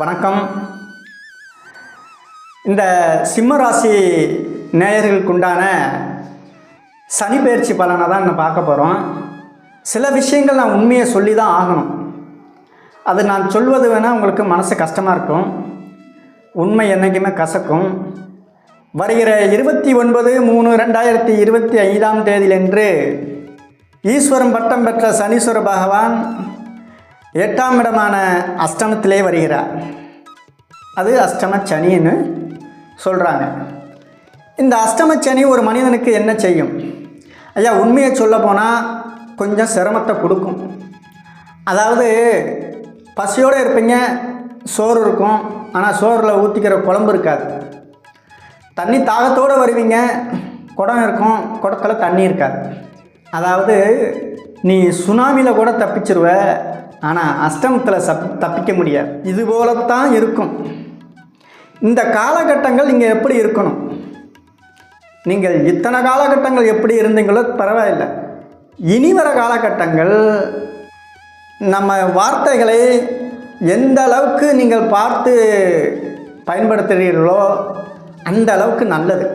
வணக்கம். இந்த சிம்ம ராசி நேயர்களுக்குண்டான சனி பயிற்சி பலனை தான் நான் பார்க்க போகிறோம் சில விஷயங்கள் நான் உண்மையை சொல்லி தான் ஆகணும். அது நான் சொல்வது வேணால் உங்களுக்கு மனசு கஷ்டமாக இருக்கும். உண்மை என்றைக்குமே கசக்கும். வருகிற இருபத்தி ஒன்பது மூணு ரெண்டாயிரத்தி இருபத்தி ஐந்தாம் தேதியிலன்று ஈஸ்வரம் பட்டம் பெற்ற சனீஸ்வர பகவான் எட்டாம் இடமான அஷ்டமத்திலே வருகிறார். அது அஷ்டம சனின்னு சொல்கிறாங்க இந்த அஷ்டம சனி ஒரு மனிதனுக்கு என்ன செய்யும்? ஐயா உண்மையை சொல்ல போனால் கொஞ்சம் சிரமத்தை கொடுக்கும். அதாவது பசியோடு இருப்பீங்க சோறு இருக்கும் ஆனால் சோறில் ஊற்றிக்கிற குழம்பு இருக்காது. தண்ணி தாகத்தோடு வருவீங்க குடம் இருக்கும் குடத்தில் தண்ணி இருக்காது. அதாவது நீ சுனாமியில் கூட தப்பிச்சிருவ ஆனால் அஷ்டமத்தில் சப் தப்பிக்க முடியாது இது போலத்தான் இருக்கும். இந்த காலகட்டங்கள் நீங்கள் எப்படி இருக்கணும்? நீங்கள் இத்தனை காலகட்டங்கள் எப்படி இருந்தீங்களோ பரவாயில்லை. இனி வர காலகட்டங்கள் நம்ம வார்த்தைகளை எந்த அளவுக்கு நீங்கள் பார்த்து பயன்படுத்துகிறீர்களோ அந்த அளவுக்கு நல்லது.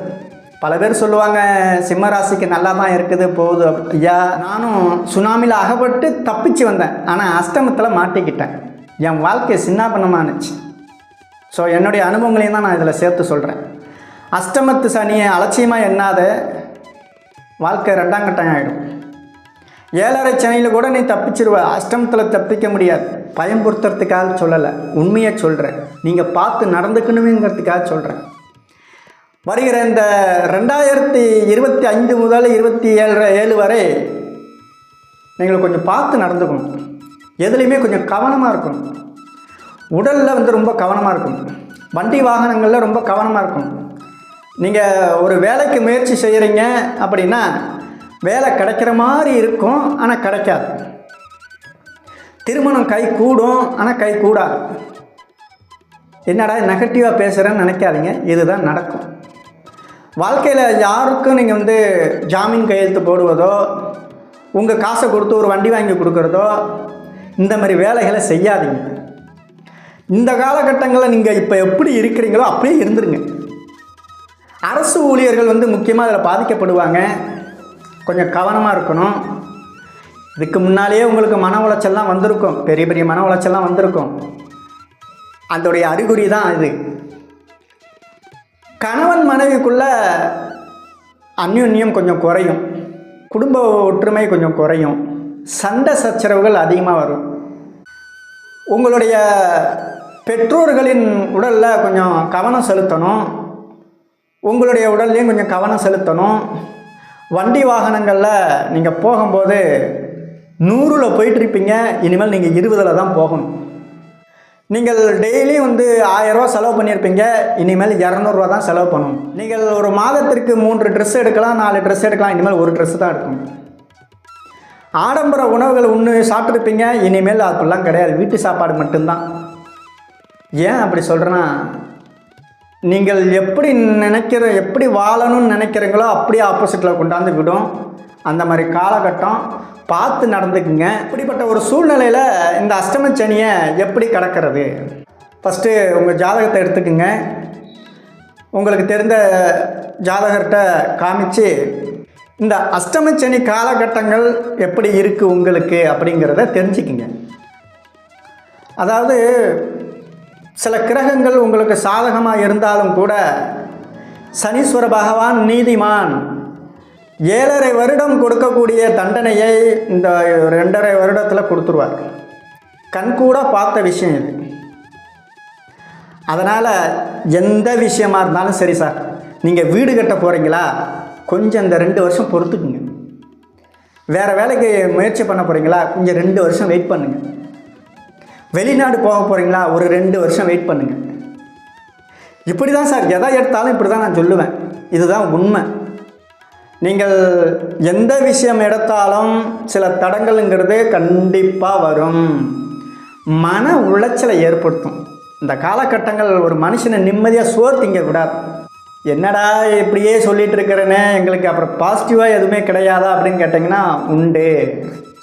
பல பேர் சொல்லுவாங்க சிம்ம ராசிக்கு நல்லா தான் இருக்குது போகுது அப்படி. ஐயா நானும் சுனாமியில் அகப்பட்டு தப்பிச்சு வந்தேன். ஆனால் அஷ்டமத்தில் மாட்டிக்கிட்டேன். என் வாழ்க்கை சின்னாபனமானுச்சு ஸோ என்னுடைய அனுபவங்களையும் தான் நான் இதில் சேர்த்து சொல்கிறேன் அஷ்டமத்து சனியை அலட்சியமாக எண்ணாத வாழ்க்கை ரெண்டாம் கட்டம் ஆகிடும் ஏழரை சனியில் கூட நீ தப்பிச்சிருவ. அஷ்டமத்தில் தப்பிக்க முடியாது. பயம்புறுத்துறதுக்காக சொல்லலை. உண்மையை சொல்கிறேன் நீங்கள் பார்த்து நடந்துக்கணுங்கிறதுக்காக சொல்கிறேன் வருகிற இந்த ரெண்டாயிரத்தி இருபத்தி ஐந்து முதல் இருபத்தி ஏழு ஏழு வரை நீங்கள் கொஞ்சம் பார்த்து நடந்துக்கணும். எதுலேயுமே கொஞ்சம் கவனமாக இருக்கணும். உடலில் வந்து ரொம்ப கவனமாக இருக்கும் வண்டி வாகனங்களில் ரொம்ப கவனமாக இருக்கும் நீங்கள் ஒரு வேலைக்கு முயற்சி செய்கிறீங்க அப்படின்னா வேலை கிடைக்கிற மாதிரி இருக்கும் ஆனால் கிடைக்காது. திருமணம் கை கூடும் ஆனால் கை கூடாது. என்னடா நெகட்டிவாக பேசுகிறேன்னு நினைக்காதீங்க. இதுதான் நடக்கும். வாழ்க்கையில் யாருக்கும் நீங்கள் வந்து ஜாமீன் கையெழுத்து போடுவதோ உங்கள் காசை கொடுத்து ஒரு வண்டி வாங்கி கொடுக்குறதோ இந்த மாதிரி வேலைகளை செய்யாதீங்க. இந்த காலகட்டங்களில் நீங்கள் இப்போ எப்படி இருக்கிறீங்களோ அப்படியே இருந்துருங்க. அரசு ஊழியர்கள் வந்து முக்கியமாக அதில் பாதிக்கப்படுவாங்க. கொஞ்சம் கவனமாக இருக்கணும். இதுக்கு முன்னாலேயே உங்களுக்கு மன உளைச்சல்லாம் வந்திருக்கும். பெரிய பெரிய மன உளைச்சல்லாம் வந்திருக்கும். அதோடைய அறிகுறி தான் இது. கணவன் மனைவிக்குள்ள அந்யுன்யம் கொஞ்சம் குறையும். குடும்ப ஒற்றுமை கொஞ்சம் குறையும். சண்டை சச்சரவுகள் அதிகமாக வரும். உங்களுடைய பெற்றோர்களின் உடலில் கொஞ்சம் கவனம் செலுத்தணும். உங்களுடைய உடல்லையும் கொஞ்சம் கவனம் செலுத்தணும். வண்டி வாகனங்களில் நீங்கள் போகும்போது நூறில் போயிட்டுருப்பீங்க இனிமேல் நீங்கள் இருபதில் தான் போகணும். நீங்கள் டெய்லியும் வந்து ஆயரூவா செலவு பண்ணியிருப்பீங்க. இனிமேல் இரநூறுவா தான் செலவு பண்ணணும் நீங்கள் ஒரு மாதத்திற்கு மூன்று ட்ரெஸ் எடுக்கலாம் நாலு ட்ரெஸ் எடுக்கலாம் இனிமேல் ஒரு ட்ரெஸ் தான் எடுக்கணும். ஆடம்பர உணவுகள் ஒன்று சாப்பிட்ருப்பீங்க இனிமேல் அப்படிலாம் கிடையாது. வீட்டு சாப்பாடு மட்டும்தான். ஏன் அப்படி சொல்கிறேன்னா நீங்கள் எப்படி நினைக்கிற எப்படி வாழணும்னு நினைக்கிறீங்களோ அப்படியே ஆப்போசிட்டில் கொண்டாந்து விடும். அந்த மாதிரி காலகட்டம் பார்த்து நடந்துக்குங்க. இப்படிப்பட்ட ஒரு சூழ்நிலையில் இந்த அஷ்டம சனியை எப்படி கடக்கிறது? ஃபஸ்ட்டு உங்கள் ஜாதகத்தை எடுத்துக்குங்க. உங்களுக்கு தெரிந்த ஜாதகர்கிட்ட காமிச்சு இந்த அஷ்டமச்சனி சனி காலகட்டங்கள் எப்படி இருக்குது உங்களுக்கு அப்படிங்கிறத தெரிஞ்சுக்குங்க. அதாவது சில கிரகங்கள் உங்களுக்கு சாதகமாக இருந்தாலும் கூட சனீஸ்வர பகவான் நீதிமான். ஏழரை வருடம் கொடுக்கக்கூடிய தண்டனையை இந்த ரெண்டரை வருடத்தில் கொடுத்துருவார். கண்கூட பார்த்த விஷயம் இது. அதனால் எந்த விஷயமா இருந்தாலும் சரி சார் நீங்கள் வீடு கட்ட போகிறீங்களா கொஞ்சம் இந்த ரெண்டு வருஷம் பொறுத்துக்குங்க. வேறு வேலைக்கு முயற்சி பண்ண போகிறீங்களா கொஞ்சம் ரெண்டு வருஷம் வெயிட் பண்ணுங்கள் வெளிநாடு போக போகிறீங்களா ஒரு ரெண்டு வருஷம் வெயிட் பண்ணுங்கள் இப்படி தான் சார் எதை எடுத்தாலும் இப்படி தான் நான் சொல்லுவேன். இதுதான் உண்மை. நீங்கள் எந்த விஷயம் எடுத்தாலும் சில தடங்கள்ங்கிறது கண்டிப்பாக வரும். மன உளைச்சலை ஏற்படுத்தும். இந்த காலகட்டங்கள் ஒரு மனுஷனை நிம்மதியாக சோறு திங்கக்கூடாது என்னடா இப்படியே சொல்லிகிட்டு இருக்கிறேனே எங்களுக்கு அப்புறம் பாசிட்டிவாக எதுவுமே கிடையாதா அப்படின்னு கேட்டிங்கன்னா உண்டு.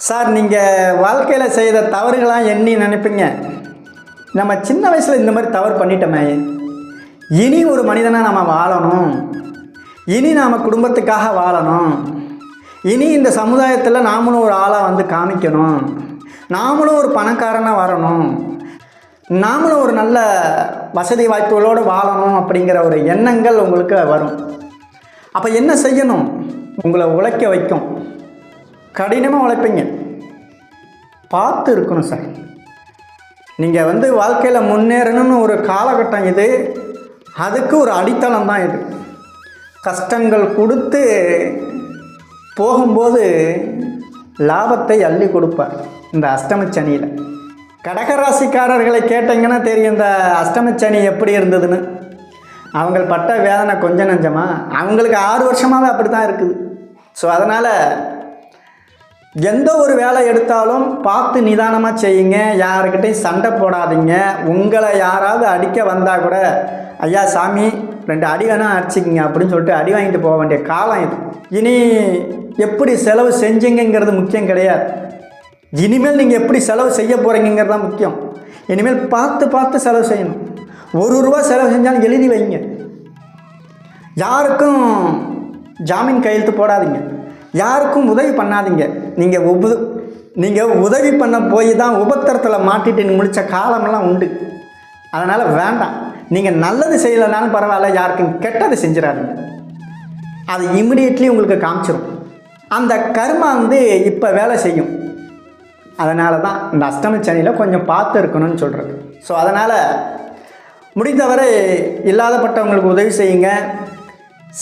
சார் நீங்கள் வாழ்க்கையில் செய்த தவறுகளாம் எண்ணி நினைப்பீங்க. நம்ம சின்ன வயசில் இந்த மாதிரி தவறு பண்ணிட்டோமே. இனி ஒரு மனிதனாக நம்ம வாழணும். இனி நாம் குடும்பத்துக்காக வாழணும். இனி இந்த சமுதாயத்தில் நாமளும் ஒரு ஆளாக வந்து காமிக்கணும். நாமளும் ஒரு பணக்காரனாக வரணும். நாமளும் ஒரு நல்ல வசதி வாய்ப்புகளோடு வாழணும் அப்படிங்கிற ஒரு எண்ணங்கள் உங்களுக்கு வரும். அப்போ என்ன செய்யணும்? உங்களை உழைக்க வைக்கும். கடினமாக உழைப்பீங்க. பார்த்து இருக்கணும் சார். நீங்கள் வந்து வாழ்க்கையில் முன்னேறணும்னு ஒரு காலகட்டம் இது. அதுக்கு ஒரு அடித்தளம் தான் இது. கஷ்டங்கள் கொடுத்து போகும்போது லாபத்தை அள்ளி கொடுப்பார் இந்த அஷ்டமச்சனியில் கடகராசிக்காரர்களை கேட்டிங்கன்னா தெரியும் இந்த அஷ்டமச்சனி எப்படி இருந்ததுன்னு. அவங்க பட்ட வேதனை கொஞ்சம் நஞ்சமாக அவங்களுக்கு ஆறு வருஷமாகவே அப்படி தான் இருக்குது. ஸோ அதனால் எந்த ஒரு வேலை எடுத்தாலும் பார்த்து நிதானமாக செய்யுங்க. யாருக்கிட்டையும் சண்டை போடாதீங்க. உங்களை யாராவது அடிக்க வந்தால் கூட ஐயா சாமி ரெண்டு அடி வேணால் அடிச்சிக்கிங்க அப்படின்னு சொல்லிட்டு அடி வாங்கிட்டு போக வேண்டிய காலம் இது. இனி எப்படி செலவு செஞ்சீங்கங்கிறது முக்கியம் கிடையாது. இனிமேல் நீங்கள் எப்படி செலவு செய்ய போகிறீங்கிறது தான் முக்கியம். இனிமேல் பார்த்து பார்த்து செலவு செய்யணும். ஒரு ரூபா செலவு செஞ்சாலும் எழுதி வைங்க. யாருக்கும் ஜாமீன் கையெழுத்து போடாதீங்க. யாருக்கும் உதவி பண்ணாதீங்க. நீங்கள் உப நீங்கள் உதவி பண்ண போய் தான் உபத்திரத்தில் மாட்டிட்டு முடித்த காலமெல்லாம் உண்டு. அதனால் வேண்டாம். நீங்கள் நல்லது செய்யலைனாலும் பரவாயில்ல யாருக்கும் கெட்டது செஞ்சிடாருங்க அது இமிடியட்லி உங்களுக்கு காமிச்சிடும் அந்த கர்மா வந்து இப்போ வேலை செய்யும். அதனால தான் இந்த அஷ்டமி சனியில் கொஞ்சம் பார்த்து இருக்கணும்னு சொல்கிறது ஸோ அதனால் முடிந்தவரை இல்லாதப்பட்டவங்களுக்கு உதவி செய்யுங்க.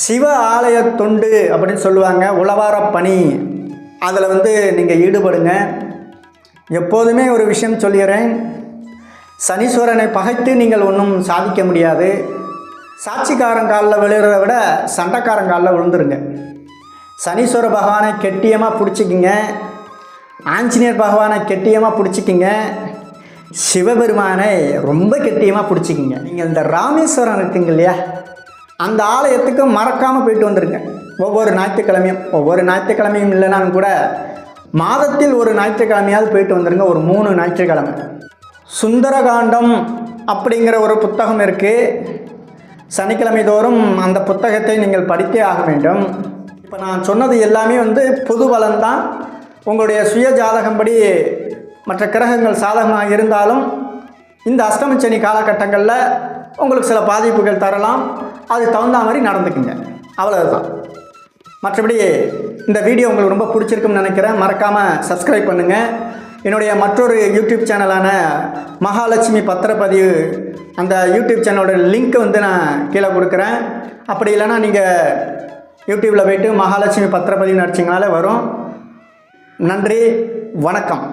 சிவ ஆலய தொண்டு அப்படின்னு சொல்லுவாங்க உளவார பணி. அதில் வந்து நீங்கள் ஈடுபடுங்க. எப்போதுமே ஒரு விஷயம் சொல்லிடுறேன் சனீஸ்வரனை பகைத்து நீங்கள் ஒன்றும் சாதிக்க முடியாது. சாட்சிக்காரன் காலில் விழுகிறத விட சண்டைக்காரன் காலில் விழுந்துருங்க. சனீஸ்வர பகவானை கெட்டியமாக பிடிச்சிக்கிங்க. ஆஞ்சநேயர் பகவானை கெட்டியமாக பிடிச்சிக்கிங்க. சிவபெருமானை ரொம்ப கெட்டியமாக பிடிச்சிக்கிங்க. நீங்கள் இந்த ராமேஸ்வரம் இருக்குங்க இல்லையா? அந்த ஆலயத்துக்கு மறக்காமல் போயிட்டு வந்துருங்க. ஒவ்வொரு ஞாயிற்றுக்கிழமையும் ஒவ்வொரு ஞாயிற்றுக்கிழமையும் இல்லைனாலும் கூட மாதத்தில் ஒரு ஞாயிற்றுக்கிழமையாவது போயிட்டு வந்துருங்க ஒரு மூணு ஞாயிற்றுக்கிழமை. சுந்தரகாண்டம் அப்படிங்கிற ஒரு புத்தகம் இருக்குது சனிக்கிழமை தோறும் அந்த புத்தகத்தை நீங்கள் படித்தே ஆக வேண்டும். இப்போ நான் சொன்னது எல்லாமே வந்து பொது பலன்தான். உங்களுடைய சுய ஜாதகம்படி மற்ற கிரகங்கள் சாதகமாக இருந்தாலும் இந்த அஷ்டமச்சனி காலகட்டங்களில் உங்களுக்கு சில பாதிப்புகள் தரலாம். அது தகுந்த மாதிரி நடந்துக்குங்க. அவ்வளவுதான். மற்றபடி இந்த வீடியோ உங்களுக்கு ரொம்ப பிடிச்சிருக்குன்னு நினைக்கிறேன். மறக்காமல் சப்ஸ்கிரைப் பண்ணுங்கள் என்னுடைய மற்றொரு யூடியூப் சேனலான மகாலட்சுமி பத்திரப்பதிவு அந்த யூடியூப் சேனலோட லிங்க் வந்து நான் கீழே கொடுக்குறேன். அப்படி இல்லைன்னா நீங்கள் யூடியூப்பில் போயிட்டு மகாலட்சுமி பத்திரப்பதிவு நடிச்சிங்கனாலே வரும். நன்றி வணக்கம்.